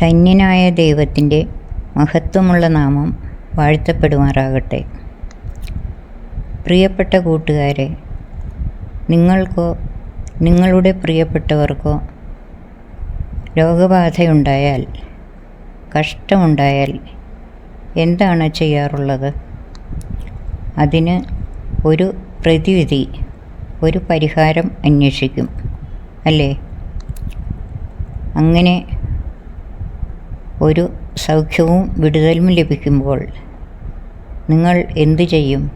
ധന്യനായ ദൈവത്തിന്റെ മഹത്വമുള്ള നാമം വാഴ്ത്തപ്പെടുമാറാകട്ടെ. പ്രിയപ്പെട്ട കൂട്ടുകാരെ നിങ്ങൾക്കോ നിങ്ങളുടെ പ്രിയപ്പെട്ടവർക്കോ രോഗബാധയുണ്ടായാൽ കഷ്ടമുണ്ടായാൽ എന്താണ് ചെയ്യാറുള്ളത്? അതിന് ഒരു പ്രതിവിധി ഒരു പരിഹാരം അന്വേഷിക്കും അല്ലേ? അങ്ങനെ ഒരു സൗഖ്യവും വിടുതലും ലഭിക്കുമ്പോൾ നിങ്ങൾ എന്തു ചെയ്യും?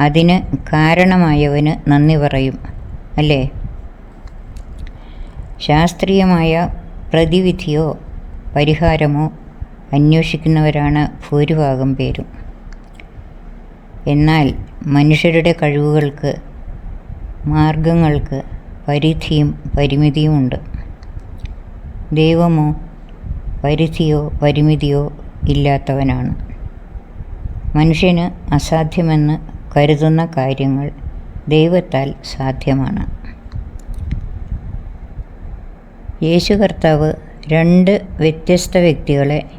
അതിന് കാരണമായവന് നന്ദി പറയും അല്ലേ? ശാസ്ത്രീയമായ പ്രതിവിധിയോ പരിഹാരമോ അന്വേഷിക്കുന്നവരാണ് ഭൂരിഭാഗം പേരും. എന്നാൽ മനുഷ്യരുടെ കഴിവുകൾക്ക് മാർഗങ്ങൾക്ക് പരിധിയും പരിമിതിയുമുണ്ട്. ദൈവമോ പരിധിയോ പരിമിതിയോ ഇല്ലാത്തവനാണ്. മനുഷ്യന് അസാധ്യമെന്ന് കരുതുന്ന കാര്യങ്ങൾ ദൈവത്താൽ സാധ്യമാണ്. യേശു കർത്താവ് രണ്ട് വ്യത്യസ്ത വ്യക്തികളെ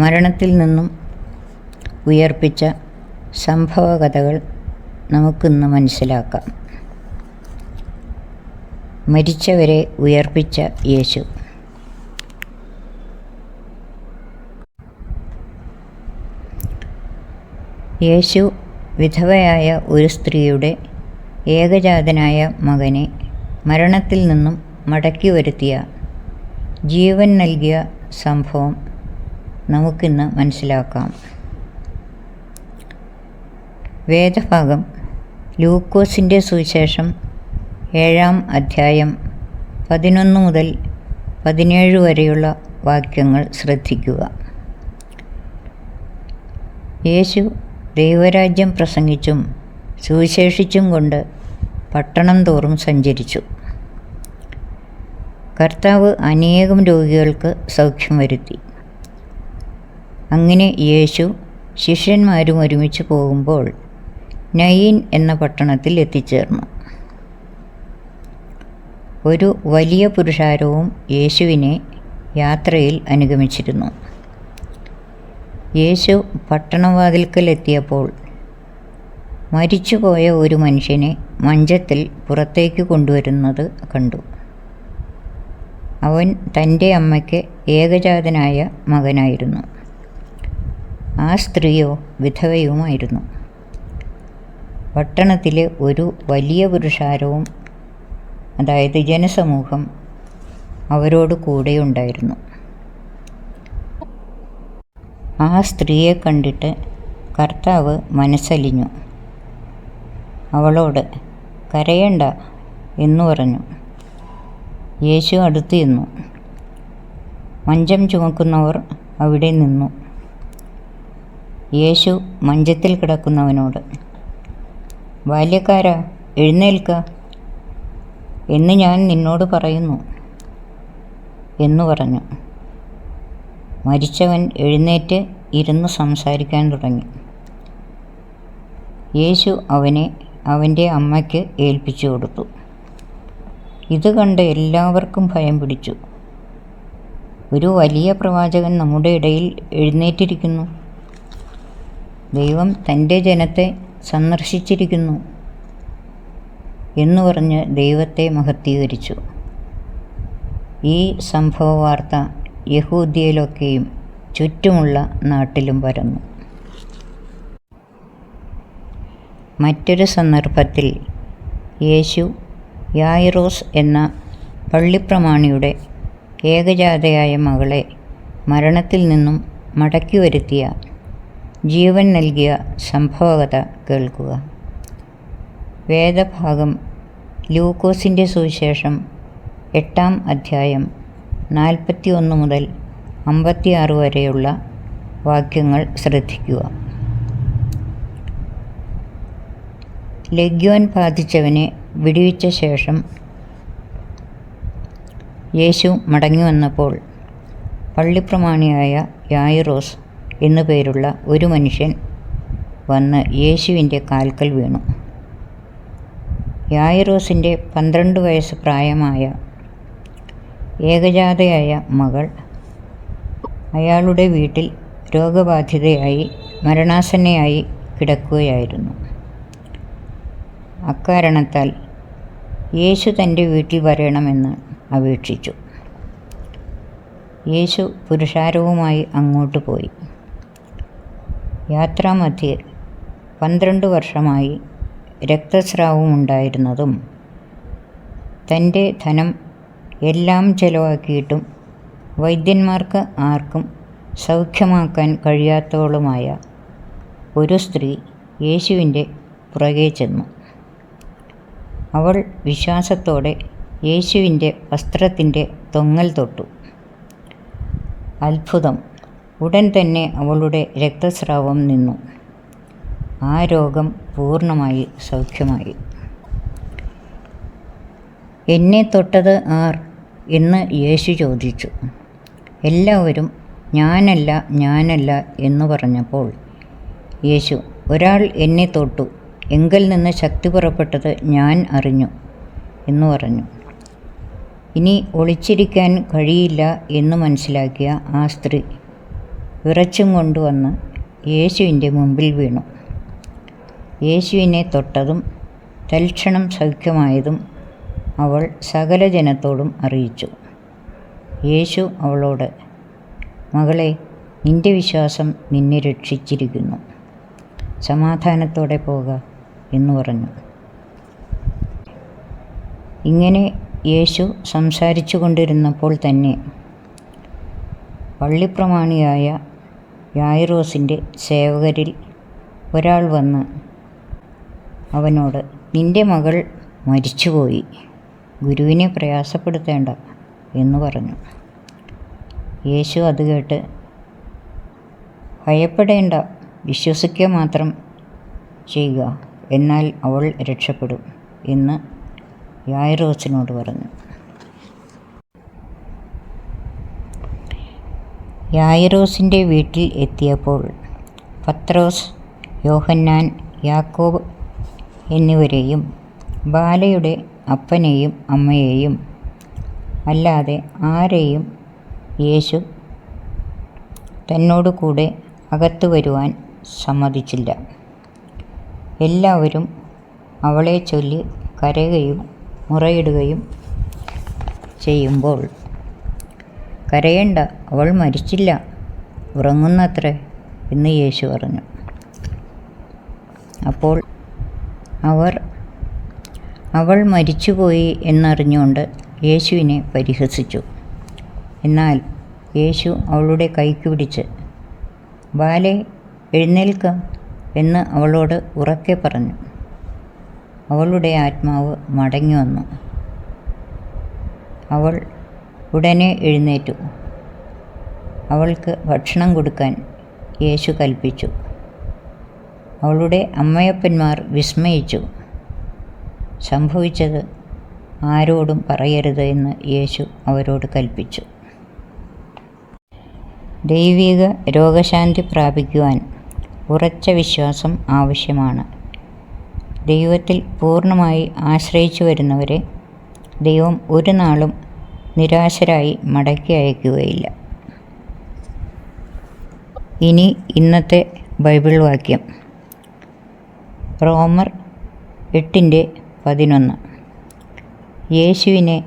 മരണത്തിൽ നിന്നും ഉയർപ്പിച്ച സംഭവകഥകൾ നമുക്കിന്ന് മനസ്സിലാക്കാം. മരിച്ചവരെ ഉയർപ്പിച്ച യേശു. യേശു വിധവയായ ഒരു സ്ത്രീയുടെ ഏകജാതനായ മകനെ മരണത്തിൽ നിന്നും മടക്കി വരുത്തിയ ജീവൻ നൽകിയ സംഭവം നമുക്കിന്ന് മനസ്സിലാക്കാം. വേദഭാഗം ലൂക്കോസിന്റെ സുവിശേഷം ഏഴാം അധ്യായം പതിനൊന്ന് മുതൽ പതിനേഴ് വരെയുള്ള വാക്യങ്ങൾ ശ്രദ്ധിക്കുക. യേശു ദൈവരാജ്യം പ്രസംഗിച്ചും സുവിശേഷിച്ചും കൊണ്ട് പട്ടണം തോറും സഞ്ചരിച്ചു. കർത്താവ് അനേകം രോഗികൾക്ക് സൗഖ്യം വരുത്തി. അങ്ങനെ യേശു ശിഷ്യന്മാരും ഒരുമിച്ച് പോകുമ്പോൾ നയീൻ എന്ന പട്ടണത്തിൽ എത്തിച്ചേർന്നു. ഒരു വലിയ പുരുഷാരവും യേശുവിനെ യാത്രയിൽ അനുഗമിച്ചിരുന്നു. യേശു പട്ടണവാതിൽക്കലെത്തിയപ്പോൾ മരിച്ചുപോയ ഒരു മനുഷ്യനെ മഞ്ചത്തിൽ പുറത്തേക്ക് കൊണ്ടുവരുന്നത് കണ്ടു. അവൻ തന്റെ അമ്മയ്ക്ക് ഏകജാതനായ മകനായിരുന്നു. ആ സ്ത്രീയോ വിധവയുമായിരുന്നു. പട്ടണത്തിലെ ഒരു വലിയ പുരുഷാരവും അതായത് ജനസമൂഹം അവരോട് കൂടെയുണ്ടായിരുന്നു. ആ സ്ത്രീയെ കണ്ടിട്ട് കർത്താവ് മനസ്സലിഞ്ഞു. അവളോട് കരയണ്ട എന്നു പറഞ്ഞു. യേശു അടുത്തു ചെന്നു. മഞ്ചം ചുമക്കുന്നവർ അവിടെ നിന്നു. യേശു മഞ്ചത്തിൽ കിടക്കുന്നവനോട് ബാല്യക്കാരാ എഴുന്നേൽക്ക എന്ന് ഞാൻ നിന്നോട് പറയുന്നു എന്നു പറഞ്ഞു. മരിച്ചവൻ എഴുന്നേറ്റ് ഇരുന്ന് സംസാരിക്കാൻ തുടങ്ങി. യേശു അവനെ അവന്റെ അമ്മയ്ക്ക് ഏൽപ്പിച്ചു കൊടുത്തു. ഇത് കണ്ട് എല്ലാവർക്കും ഭയം പിടിച്ചു. ഒരു വലിയ പ്രവാചകൻ നമ്മുടെ ഇടയിൽ എഴുന്നേറ്റിരിക്കുന്നു. ദൈവം തന്റെ ജനത്തെ സന്ദർശിച്ചിരിക്കുന്നു എന്നു പറഞ്ഞ് ദൈവത്തെ മഹത്വീകരിച്ചു. ഈ സംഭവ വാർത്ത യഹൂദ്യയിലൊക്കെയും ചുറ്റുമുള്ള നാട്ടിലും പരന്നു. മറ്റൊരു സന്ദർഭത്തിൽ യേശു യായിറോസ് എന്ന പള്ളിപ്രമാണിയുടെ ഏകജാതയായ മകളെ മരണത്തിൽ നിന്നും മടക്കി വരുത്തിയ ജീവൻ നൽകിയ സംഭവകഥ കേൾക്കുക. വേദഭാഗം ലൂക്കോസിന്റെ സുവിശേഷം എട്ടാം അധ്യായം നാൽപ്പത്തി ഒന്ന് മുതൽ അമ്പത്തിയാറ് വരെയുള്ള വാക്യങ്ങൾ ശ്രദ്ധിക്കുക. ലഗ്യോൻ ബാധിച്ചവനെ വിടുവിച്ച ശേഷം യേശു മടങ്ങി വന്നപ്പോൾ പള്ളിപ്രമാണിയായ യായിറോസ് എന്നു പേരുള്ള ഒരു മനുഷ്യൻ വന്ന് യേശുവിന്റെ കാൽക്കൽ വീണു. യായിറോസിന്റെ പന്ത്രണ്ട് വയസ്സ് പ്രായമായ ഏകജാതയായ മകൾ. അയാളുടെ വീട്ടിൽ രോഗബാധിതയായി മരണാസന്നയായി കിടക്കുകയായിരുന്നു. അക്കാരണത്താൽ യേശു തന്റെ വീട്ടിൽ വരണമെന്ന് അപേക്ഷിച്ചു. യേശു പുരുഷാരവുമായി അങ്ങോട്ട് പോയി. യാത്രാമധ്യേ പന്ത്രണ്ട് വർഷമായി രക്തസ്രാവമുണ്ടായിരുന്നതും തന്റെ ധനം എല്ലാം ചെലവാക്കിയിട്ടും വൈദ്യന്മാർക്ക് ആർക്കും സൗഖ്യമാക്കാൻ കഴിയാത്തവളുമായ ഒരു സ്ത്രീ യേശുവിന്റെ പുറകെ ചെന്നു. അവൾ വിശ്വാസത്തോടെ യേശുവിന്റെ വസ്ത്രത്തിന്റെ തൊങ്ങൽ തൊട്ടു. അത്ഭുതം. ഉടൻ തന്നെ അവളുടെ രക്തസ്രാവം നിന്നു. ആ രോഗം പൂർണമായി സൗഖ്യമായി. എന്നെ തൊട്ടത് ആർ? എന്ന് യേശു ചോദിച്ചു. എല്ലാവരും ഞാനല്ല ഞാനല്ല എന്ന് പറഞ്ഞപ്പോൾ യേശു ഒരാൾ എന്നെ തൊട്ടു. എങ്കിൽ നിന്ന് ശക്തി പുറപ്പെട്ടത് ഞാൻ അറിഞ്ഞു എന്ന് പറഞ്ഞു. ഇനി ഒളിച്ചിരിക്കാൻ കഴിയില്ല എന്ന് മനസ്സിലാക്കിയ ആ സ്ത്രീ വിറച്ചും കൊണ്ടുവന്ന് യേശുവിന്റെ മുമ്പിൽ വീണു. യേശുവിനെ തൊട്ടതും തൽക്ഷണം സൗഖ്യമായതും അവൾ സകല ജനത്തോടും അറിയിച്ചു. യേശു അവളോട് മകളെ നിന്റെ വിശ്വാസം നിന്നെ രക്ഷിച്ചിരിക്കുന്നു. സമാധാനത്തോടെ പോക എന്നു പറഞ്ഞു. ഇങ്ങനെ യേശു സംസാരിച്ചു കൊണ്ടിരുന്നപ്പോൾ തന്നെ പള്ളിപ്രമാണിയായ യായിറോസിന്റെ സേവകരിൽ ഒരാൾ വന്ന് അവനോട് നിന്റെ മകൾ മരിച്ചുപോയി. ഗുരുവിനെ പ്രയാസപ്പെടുത്തേണ്ട എന്ന് പറഞ്ഞു. യേശു അത് കേട്ട് ഭയപ്പെടേണ്ട വിശ്വസിക്കുക മാത്രം ചെയ്യുക എന്നാൽ അവൾ രക്ഷപ്പെടും എന്ന് യായറോസിനോട് പറഞ്ഞു. യായറോസിന്റെ വീട്ടിൽ എത്തിയപ്പോൾ പത്രോസ് യോഹന്നാൻ യാക്കോബ് എന്നിവരെയും ബാലയുടെ അപ്പനെയും അമ്മയെയും അല്ലാതെ ആരെയും യേശു തന്നോട് കൂടെ അകത്തു വരുവാൻ സമ്മതിച്ചില്ല. എല്ലാവരും അവളെ ചൊല്ലി കരയുകയും മുറയിടുകയും ചെയ്യുമ്പോൾ കരയേണ്ട അവൾ മരിച്ചില്ല. ഉറങ്ങുന്നത്രേ എന്ന് യേശു പറഞ്ഞു. അപ്പോൾ അവർ അവൾ മരിച്ചുപോയി എന്നറിഞ്ഞുകൊണ്ട് യേശുവിനെ പരിഹസിച്ചു. എന്നാൽ യേശു അവളുടെ കൈക്ക് പിടിച്ച് ബാലെ എഴുന്നേൽക്ക എന്ന് അവളോട് ഉറക്കെ പറഞ്ഞു. അവളുടെ ആത്മാവ് മടങ്ങി വന്നു. അവൾ ഉടനെ എഴുന്നേറ്റു. അവൾക്ക് ഭക്ഷണം കൊടുക്കാൻ യേശു കൽപ്പിച്ചു. അവളുടെ അമ്മയപ്പന്മാർ വിസ്മയിച്ചു. സംഭവിച്ചത് ആരോടും പറയരുത് എന്ന് യേശു അവരോട് കൽപ്പിച്ചു. ദൈവിക രോഗശാന്തി പ്രാപിക്കുവാൻ ഉറച്ച വിശ്വാസം ആവശ്യമാണ്. ദൈവത്തിൽ പൂർണമായി ആശ്രയിച്ചു വരുന്നവരെ ദൈവം ഒരു നാളും നിരാശരായി മടക്കി അയക്കുകയില്ല. ഇനി ഇന്നത്തെ ബൈബിൾ വാക്യം. റോമർ എട്ടിന്റെ പതിനൊന്ന്. യേശുവിനെ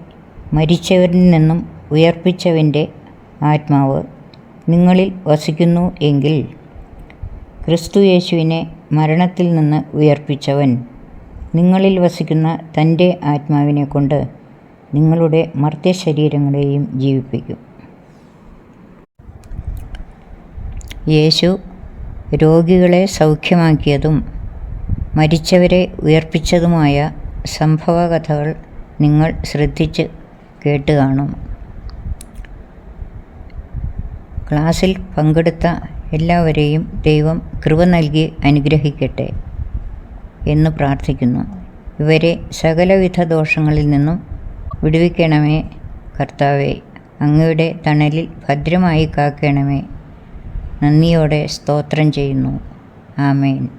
മരിച്ചവരിൽ നിന്നും ഉയർപ്പിച്ചവന്റെ ആത്മാവ് നിങ്ങളിൽ വസിക്കുന്നു എങ്കിൽ ക്രിസ്തു യേശുവിനെ മരണത്തിൽ നിന്ന് ഉയർപ്പിച്ചവൻ നിങ്ങളിൽ വസിക്കുന്ന തന്റെ ആത്മാവിനെ കൊണ്ട് നിങ്ങളുടെ മർത്യശരീരങ്ങളെയും ജീവിപ്പിക്കും. യേശു രോഗികളെ സൗഖ്യമാക്കിയതും മരിച്ചവരെ ഉയർപ്പിച്ചതുമായ സംഭവകഥകൾ നിങ്ങൾ ശ്രദ്ധിച്ച് കേട്ട് കാണും. ക്ലാസ്സിൽ പങ്കെടുത്ത എല്ലാവരെയും ദൈവം കൃപ നൽകി അനുഗ്രഹിക്കട്ടെ എന്ന് പ്രാർത്ഥിക്കുന്നു. ഇവരെ സകലവിധ ദോഷങ്ങളിൽ നിന്നും വിടുവിക്കണമേ കർത്താവെ. അങ്ങയുടെ തണലിൽ ഭദ്രമായി കാക്കണമേ. നന്ദിയോടെ സ്തോത്രം ചെയ്യുന്നു. ആമേൻ.